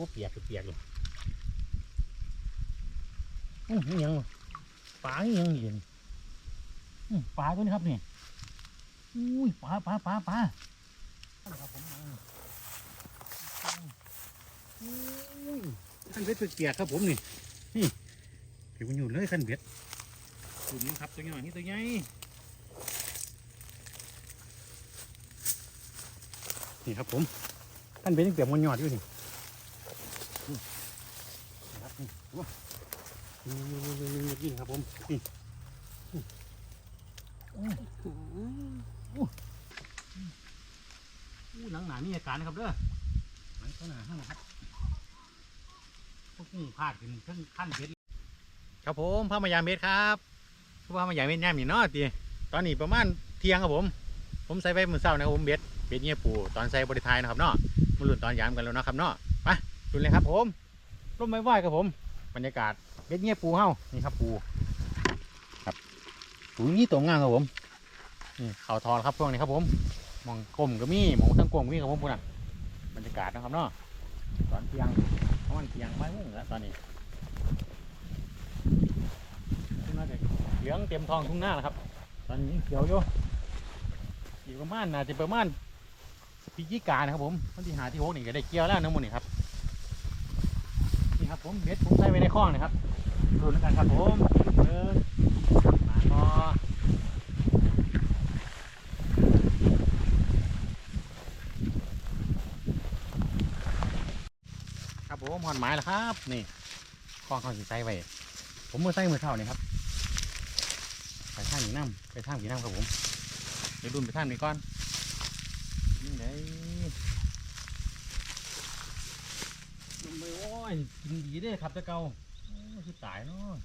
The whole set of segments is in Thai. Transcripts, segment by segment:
ว่าเปียกก็เปียกเลยอื้อนี่ยังปลานี่ยังเห็นปลาตัวนี้ครับนี่อุ้ยปลาปลาปลาปลาครับผมขั้นเบ็ดเปียกครับผมนี่นี่เปียกมันอยู่เลยขั้นเบ็ดกลุ่มนี้ครับตัวใหญ่นี่ตัวใหญ่นี่ครับผมขั้นเบ็ดยังเปียกมันหยอดอยู่นี่ นะครับนี่ว้านี่นี่นี่นี่นี่ครับผมนี่อู้หนังหนามีอาการนะครับเด้อหนังข้างหนาข้างนะครับพวกนี้พลาดถึงขั้นขั้นเบ็ดครับผมพระมายามเบ็ดครับพระมายามเบ็ดย่ามนี่เนาะตีตอนนี้ประมาณเที่ยงครับผม ผมใส่ไปมือเช้านะครับผมเบ็ดเบ็ดเงี้ยปูตอนใส่บริทายนะครับเนาะมาลุ้นตอนยามกันแล้วนะครับเนาะไปลุ้นเลยครับผมร่มไม้ไหวครับผม รรยากาศเบ็ดเงี้ยปูเฮ้านี่ครับปูครับปูนี่ตัวงามครับผมนี่เขาทอนครับพวกนี้ครับผมมองกลมก็มีมองทั้งกลมก็มีครับผมพูดน่ะบรรยากาศนะครับเนาะตอนเที่ยงประมาณเที่ยงไม่มุ่งแล้วตอนนี้ทุ่งนาเด็กเหลืองเต็มทองทุ่งหน้าแล้วครับ ตอนนี้ยังเขียวอยู่อีกประมาณน่าจะประมาณพิจิกานะครับผมวันที่หาที่หกนี่ก็ได้เกี่ยวแล้วน้ำมันนี่ครับนี่ครับ ผมเบ็ดผมใส่ไว้ในคลองนะครับดูแล้วกันครับผมเออมาพอครับผมหอนไม้แล้วครับ นี่คลองเขาสิใส่ไว้ผมมือใส่มือเท่านี่ครับไปท่างกี่น้ำไปท่างกี่น้ำครับผมเดี๋ยวดุนไปท่างนี้ก่อนนี่ไงลงไปโอ้ยกินดีเด้ครับตะเกาโอ้ยคือตายเนาะ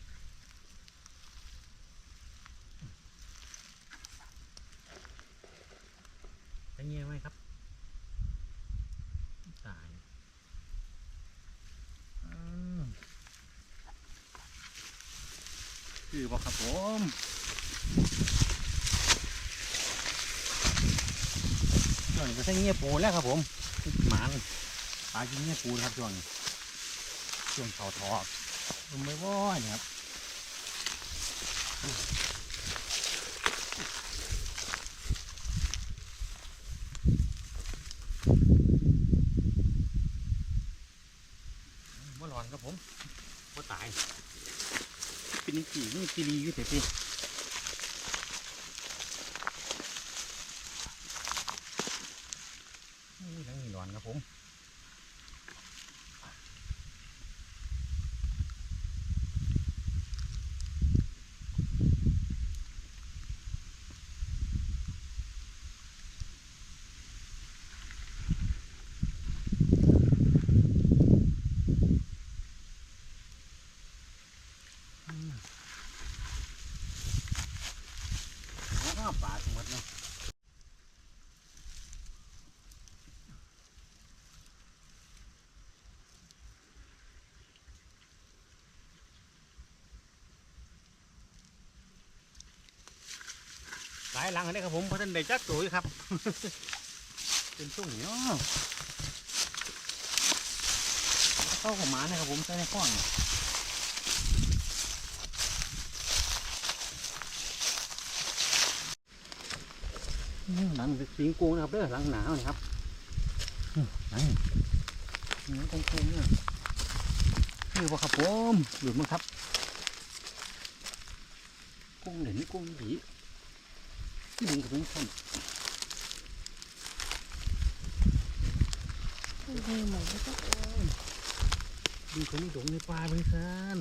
จะเงี้ยไหมครับ ตายอืมคือบอกครับผมช่วงนี้ก็ใช้เงี้ยปูแล้วครับผมหมานปลากินเงี้ยปูนะครับช่วงนี้ ช่วงเขาทอดลงไม่ว่อยนะครับว่าร้อนครับผมว่าตาย เป็นกี่นี่กีรีอยู่แต่พี่นี่ทั้งนี้ร้อนครับผม แล้วก็ ปลาทั้งหมดเนาะหลายหลังอันนี้ครับผมเพราะท่านได้จักตัวอยู่ครับ เป็นช่วงนี้เนาะเข้าของหมาเนี่ยครับผมใส่ในข้องเนี่ย หลังสิงกูนะครับเด้อหลังหนาวนะครับอืมหลังหลังกงๆเนี่ยนี่ว่าครับผมหลุดมั้งครับกุ้งเหล่นกุ้งผีที่ดึงกับเป็นคนเฮ้ยเหมือนก็ต้องดึงเขาไม่ดงในปลาไปซัน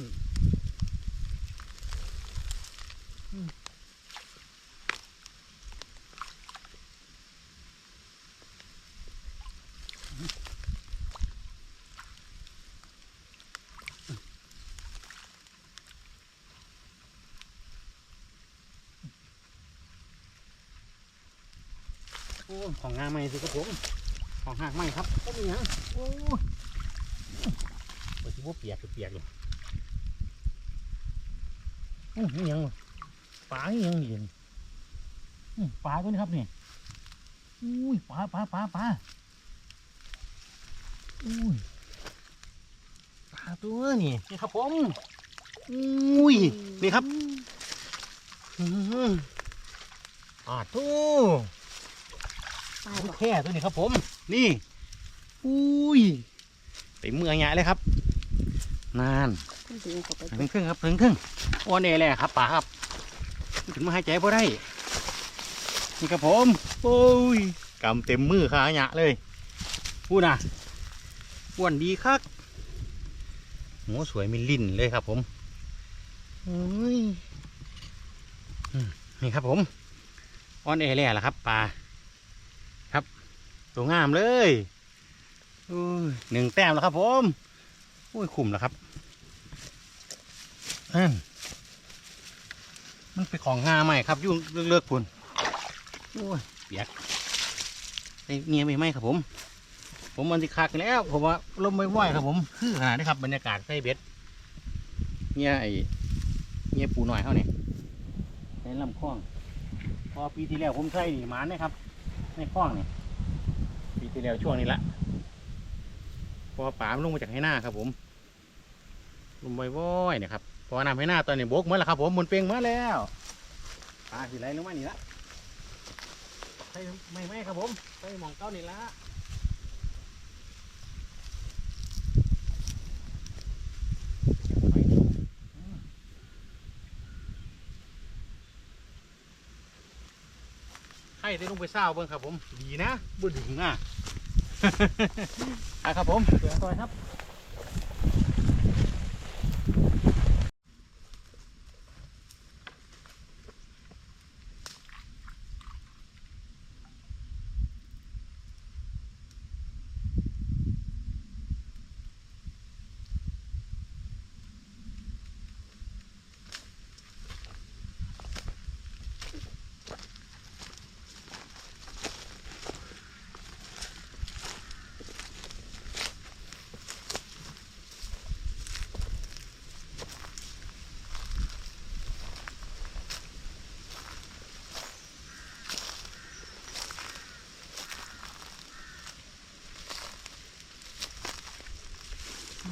ของงานใหม่สิครับผมของหากใหม่ครับก็มีนะโอ้ยโอ้ยว่าเปียกก็เปียกเลยอื้อนี่ยังวะปลานี่ยังเห็นอื้อปลาตัวนี้ครับนี่อุ้ยปลาปลาปลาปลาอุ้ยตัวนี่นี่ครับผมอุ้ยนี่ครับอื้อหืออ่าตู้ตายบ่ แค่ตัวนี้ครับผม นี่ อุ้ยไปเมื่อยแงะเลยครับ นานขึ้นดึงเข้าไปถึงครึ่งครับถึงครึ่งอ้อนเอเลยครับป่าครับถึงมาหายใจพอได้ นี่ครับผม โอ้ยกำเต็มมือขาหยะเลยพูดนะอ้วนดีคักหัวสวยมีลิ้นเลยครับผมโอ้ยอืมนี่ครับผมอ้อนเอเลยล่ะครับปลาครับ ตัวงามเลยอุ้ยหนึ่งแต้มแล้วครับผมอุ้ยขุ่มแล้วครับนั่นมันเป็นของงาใหม่ครับยุ่งเลือกๆพุ่นโอ้ยเปียกไอเงียไม่ไหมครับผม ผมมันสิคักแล้วผมว่าลมไม่ไหวครับผมคือขนาดนี้ครับบรรยากาศใส่เบ็ดเงียไอ้เงียปูหน่อยเขาเนี่ยในลำคลอง พอปีที่แล้วผมใส่นี่หมานนะครับ ในคลองนี่ ปีที่แล้วช่วงนี้ละพอป่ามันลงมาจากให้หน้าครับ ผมลมบ่อยๆเนี่ยครับพอน้ำให้หน้าตอนนี้บกเมื่อแล้วครับ ผมหมุนเปลงเมื่อแล้วปลาสีไรลงมานี่ละไม่ไม่ครับผมไปมองเก้านี่ละไปนี่อืมให้ ได้ลงไปเศร้าเบิ่งครับผม ดีนะบ่ดึงอะ อะครับผมเดี๋ยวต่อยครับ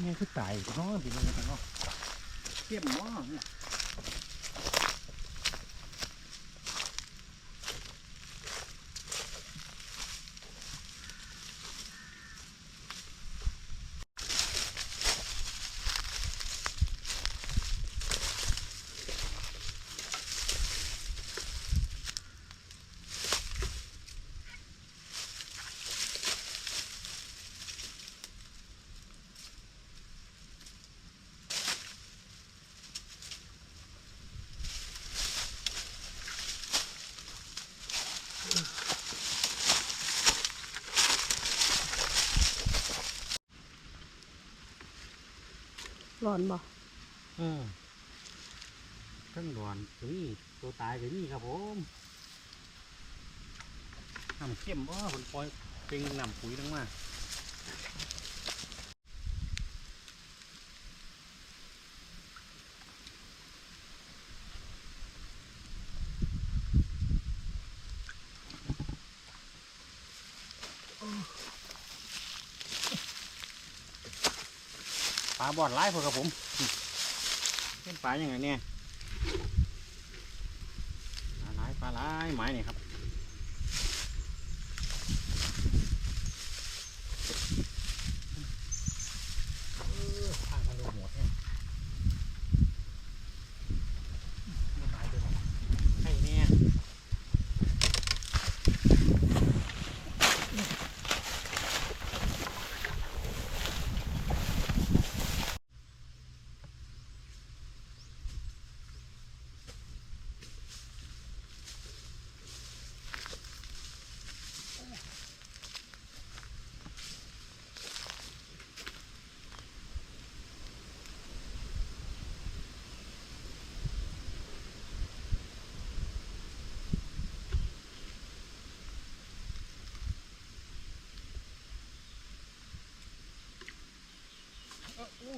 นี่คือตายเนาะดีเลยเนาะเก็บน้องเนี่ย ร้อนบ่อืมเครื่องด่วนก็มีตัวตายตัวนี้ครับผมน้ำเข้มบ่ผลปล่อยเป็นน้ำปุ๋ยทั้งมา บอดไล่พวกครับผมเป็นปลาอย่างไรเนี่ยปลาไล่ปลาไล่ไม้นี่ครับเออทางทะลุหมดเนี่ยไม่ตายเลยใช่เนี่ยเอ้ออู้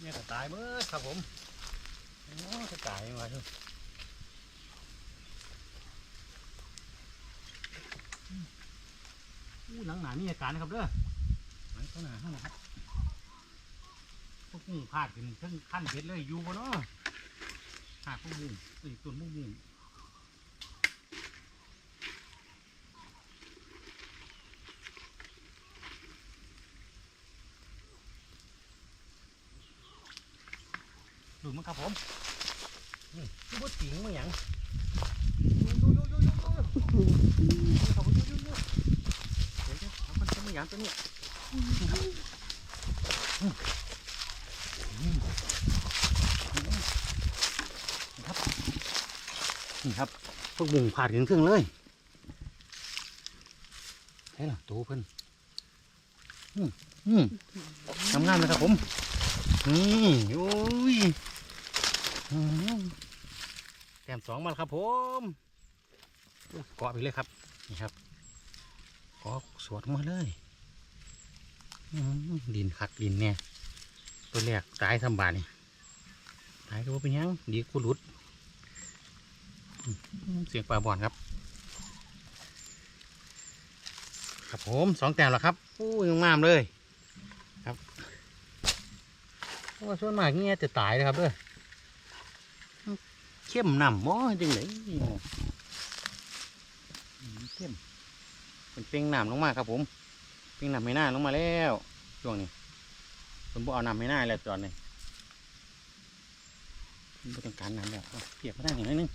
เนี่ยก็ ตายเมื่อครับผมโอ้จะตายมาทุกอู้หนังหนามีอาการนะครับเด้อหนังเขาหนาห้านะครับพวกกุ้งพาดกันทั้งขั้นเบ็ดเลยอยู่บ่เนาะหาพวกมุ้งไอ้ตัวมุ้งมุ้ง มั้งครับผมนี่ที่ว่าติงมั้งหยังยูยูยูยูยูยูครับยูยูยูเดี๋ยวเดี๋ยวมันจะมั้งหยังตัวนี้ครับนี่ครับพวกบุงผ่าดกันเครื่องเลยใช่หรอตัวเพิ่นอืมอืมทำงานนะครับผม นี่โอ้ย แต้มสองมาแล้วครับผมเกาะไปเลยครับ นี่ครับเกาะสวดมาเลยดินคักดินเนี่ยตัวแรกตายทำบานนี่ตายก็ว่าเป็นยังดีกูหลุด เสียงปลาบอนครับ ครับผมสองแต้มแล้วครับโอ้ยงามเลย ครับโอ้ส่วนมากเงี้ยจะตายเลยครับเด้อ เข้มนำม้อจังไหนเข้มเป็นเป่งน้ำลงมาครับผมเป่งน้ำไม่น่าลงมาแล้วช่วงนี้ผมบอกเอาน้ำไม่น่าแล้วตอนนี้ไม่ต้องการน้ำแล้วเอาเปียกมาได้หน่อยนึง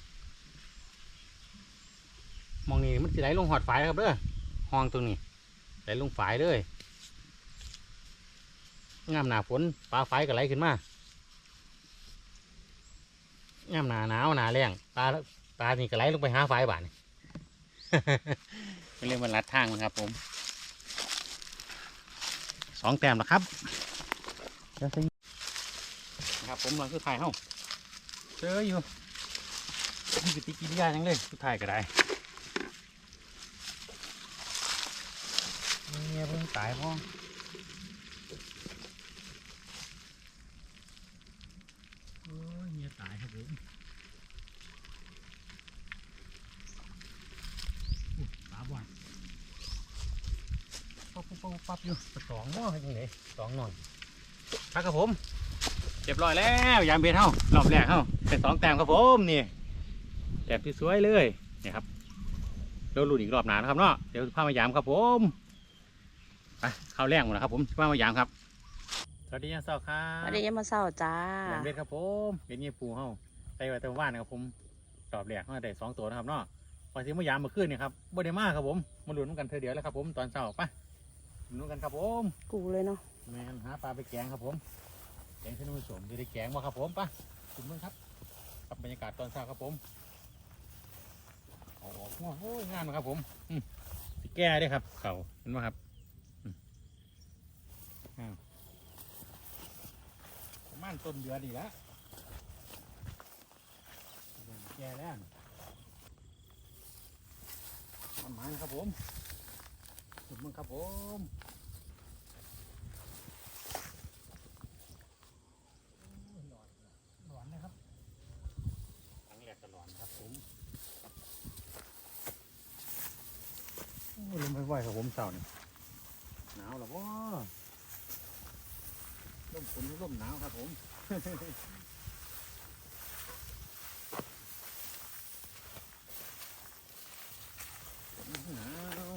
มองนี่มันจะไหลลงหอดฝายครับเด้อห้องตรงนี้ไหลลงฝายเลยงามหนาฝนปลาฝายก็ไหลขึ้นมา งามหนาหนาวหนาแรงปลาปลานี่ก็ไหลลงไปหาฝายบานเป็เรื่องบรรลัดทางมันครับ ผมสองแต้มแล้วครับครับผมหลังคือถ่ายเฮ้าเจออยู่มีปฏิกิริยาจังเลยสุดท้ายก็ได้เงียเพิ่งตายพ่อโอ้ยเงียตายครับผมอุ๊ยปลาบ่อน ปั๊บปั๊บปั๊บปั๊บอยู่สองหม้อให้ยังไงสองหน่อยครับครับผมเรียบร้อยแล้วยามเบ็ดเฮารอบแรกเฮาเป็นสองแต้มครับผมนี่แต้มที่สวยเลยนี่ครับเราลุ้นอีกรอบหนานะครับเนาะเดี๋ยวพามายามครับผมไปเข้าแรงหมดแล้วครับผมพามายามครับสวัสดียังเศร้าครัสบวัสดียามมาเศร้าจ้ายามเบ็ดครับผมเป็นเงี้ยปูเฮาไปไว้แต่ว่านนะครับผมรอบแรกเฮาได้สองตัวนะครับเนาะพอสิมายามมาขึ้นนี่ครับบ่ได้มาครับผมมาลุ้นกันเธอเดียวแล้วครับผมตอนเช้าไปลุ้ นกันครับผมกูเลยเนาะแมนหาปลาไปแกงครับผม แกงที่นุ่มสมจะได้แกงมาครับผมปะคุณมึงครับกับบรรยากาศตอนเช้าครับผมออกออกง่วงโอ้ยงานมาครับผมอืมสิแก้ได้วยครับ เขาเห็นไหมครับอืมอ้าวประมาณต้นเดือนดีแล้วแก่แล้วมันมันครับผม คุณมึงครับผมหลอนนะครับครั้งแรกก็หลอนครับผมโอ้ยลมไม่ไหวครับผมเสานี่หนาวหรอวะลมฝนลมหนาวครับผม ฝนหนาว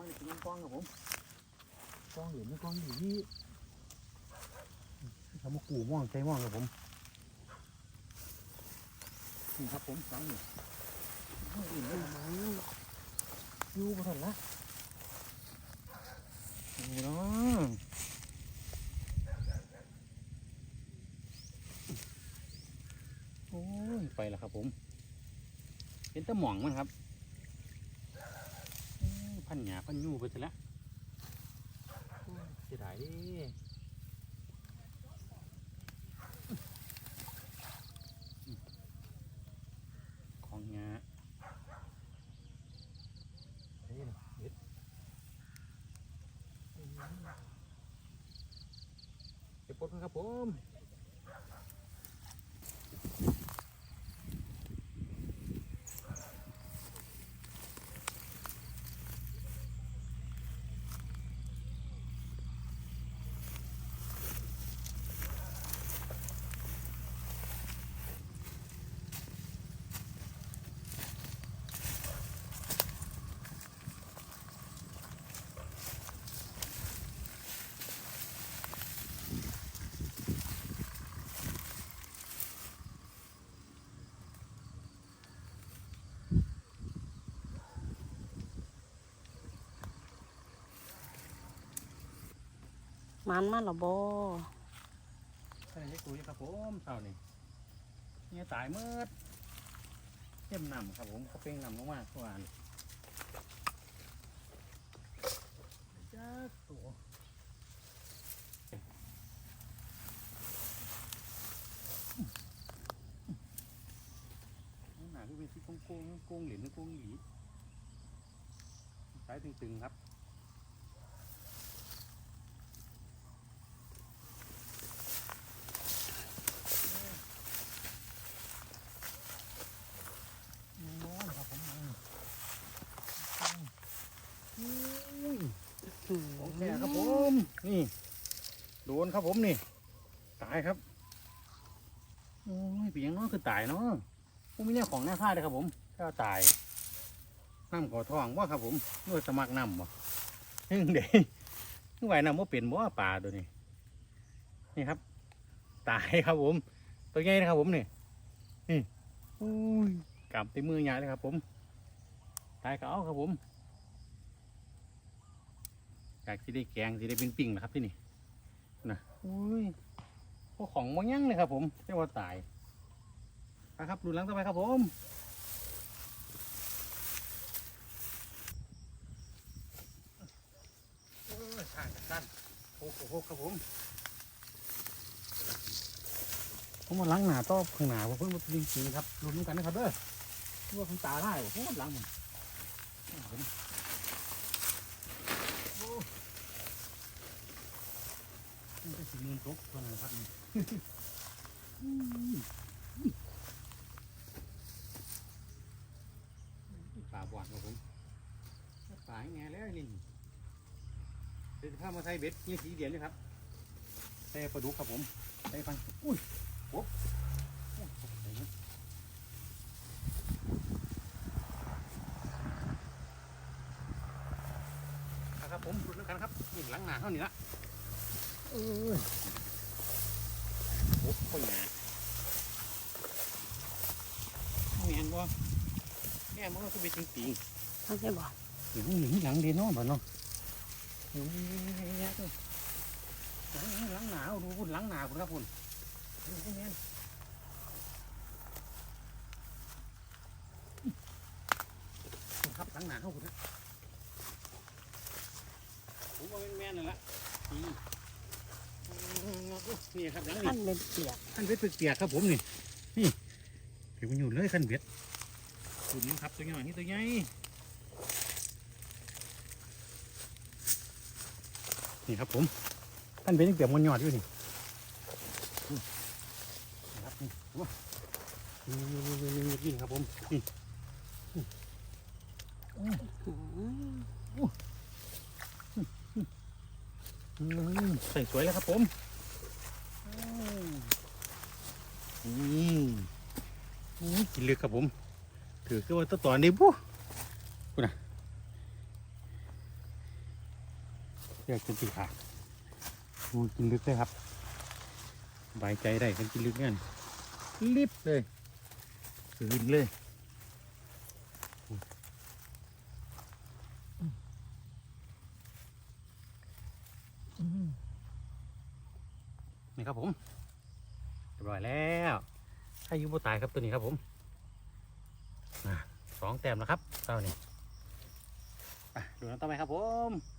เอาผมลอง กินน้ำกล้องครับผมกล้องอยู่ไม่กล้องอยู่ที่ทำมากูม่วงใจม่วงครับผมนี่ครับผมสองอยู่อื่นได้ไหมอยู่บ่ทันละโอ้เนาะโอ้ยไปแล้วครับผม เป็นตะหม่องมั้งครับอื้อ พันหยาพันยูไปซะละเสียดายดิของหยาะเด้ดเดี๋ยวปลดครับผม มันมาหรอบ่ใช่ให้กูยครับผมเท่านี้เนี่ยตายมื่อเข้มนำครับผมเขาเป้งนำลงมาทุกวันจ้าตัวหนาคือเป็นที่โกงโกงโกงเหรียญโกงหลีสายตึงๆครับ โน้นครับผมอุ้ยของแท้ครับผม นี่ โดน ครับผมนี่ ตายครับโอ้ยเป็นหยังเน้อคือตายเนาะผมไม่เนี่ยของหน้าค่าเลยครับผมก็ตายน้ำขอทองว่าครับผมด้วยสมัครน้ำบ่ฮึ่งเด็กไหวน้ำว่าเป็นบ่ปลาตัวนี้นี่ครับ ตายครับผม ตัวใหญ่นะครับผมนี่นี่อุ้ยกำตีมือใหญ่เลยครับ ผม ตายก็เอาครับผมอยากสิได้แกงสิได้เป็นปิ่งนะครับที่นี่ อุ้ยพวกของมันยั่งเลยครับ ผมเรียกว่าตายนะครับดูหลังต่อไปครับผมโอ้ยทางสั้นโอ้โหครับผมผมมาล้างหน้าต้อข้างหน้าเพิ่งมาจริงๆครับรุ้นกันนะครับเด้อตัวของตาได้โอ้โหหลังมันเห็นโอ้ มันเป็นสีเงินตกตัวนั้นครับนี่ป่าบอดครับผมป่าแง่แล้วนี่เดี๋ยวจะพามาใส่เบ็ดยี่สีเดียนเลยครับใส่ปลาดุกครับผมใส่ฟันอุ้ยโอ้โอ้ใส่นะครับผมรุดแล้วกันครับนี่หลังหนาเท่านี้ละ โอ้โหหนาแม่นบ่แม่มันก็เป็นจริงจริงทำใช่บ่ๆอยู่นี่หลังเดียวเนาะบ่เนาะอยู่นี่ตัวหลังหนาวดูคุณหลังหนาวคุณครับคุณแม่นคุณครับหลังหนาเขาคุณนะผมว่าเป็นแม่นั่นละ นี่นี่ครับหลังขั้นี่นเป็นเปียกขั้นเบ็ดเปียกๆครับผมนี่ นี่เดี๋ยวมันอยู่เลยขั้นเบ็ดคุณครับตัวใหญ่นี่ตัวใหญ่ นี่ครับผมขั้นเบ็ดยังเปียกมันหยอดอยู่นี่นี่ครับนี่โอ้นี่นี่นี่นี่นี่ครับผมนี่อืมอืมใส่สวยแล้วครับผม อืมอืมกินลึกครับผม ถือคือว่าตัวต่อนี้ปุ๊คุณนะอยากจะตีขาดกูกินลึกเลยครับสบายใจได้กันกินลึกงั้นลิบเลยตื่นเลย นี่ครับผมเรียบร้อยแล้วถ้าอยุบตายครับตัวนี้ครับผมสองแต้มแล้วครับเต้านี่ดูน้ำต่อไปครับผมครับผม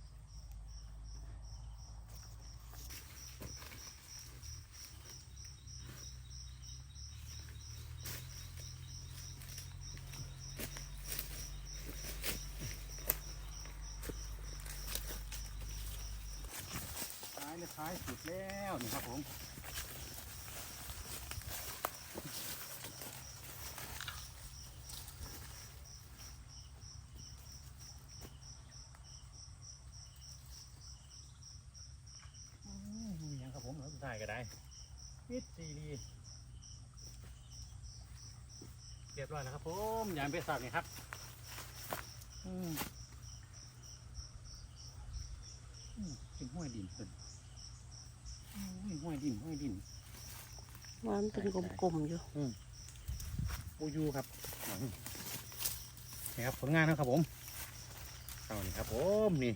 ก็ได้มิดซีรีเรียบร้อยแล้วครับผมยามไปสับนี่ครับอืมอืมเป็นห้วยดินเพิ่นอุ้ยห้วยดินห้วยดินมันเป็นกลมๆอยู่ปูยูครับนี่ครับผลงานนะครับผมเอานี่ครับผมนี่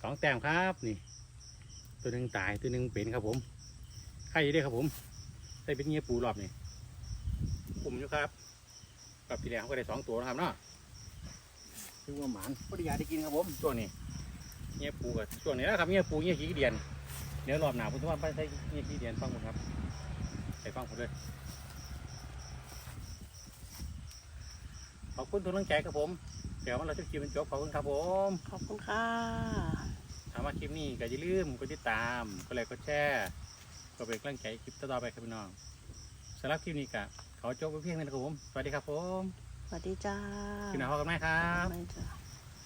สองแต้มครับนี่ ตัวหนึ่งตายตัวหนึ่งเป็นครับผม ไข่ได้ครับผมได้เป็นเงี้ยปูรอบนี่ปุ่มอยู่ครับกับที่แล้วก็ได้สองตัวนะครับเนาะคือว่าหมานพอดีอยากได้กินครับผมตัวนี้เงี้ยปูกับช่วงนี้นะครับเงี้ยปูเงี้ยขี้เดียนเดี๋ยวรอบหนาผมจะว่าไปใส่เงี้ยขี้เดียนฟังผมครับไปฟังผมเลยขอบคุณทุกกำลังใจครับผมเดี๋ยวเราจะคลิปเป็นจบขอบคุณครับผม ขอบคุณค่ะถามว่าคลิปนี้ก็อย่าลืมกดติดตามกดไลค์กดแชร์ ก็เป็นกำลังใจคลิปต่อๆไปครับพี่น้องสำหรับคลิปนี้ก็ขอจบไปเพียงเท่านี้นะครับผมสวัสดีครับผมสวัสดีจ้าพี่น้องพอกันไหมครับไม่จ้า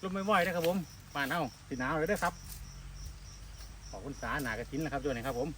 ลมไม่บ่อยนะครับผมบ้านเฮาสีหนาวเลยเด้อครับ ขอบคุณสาหนากระสินนะครับด้วยนะครับผม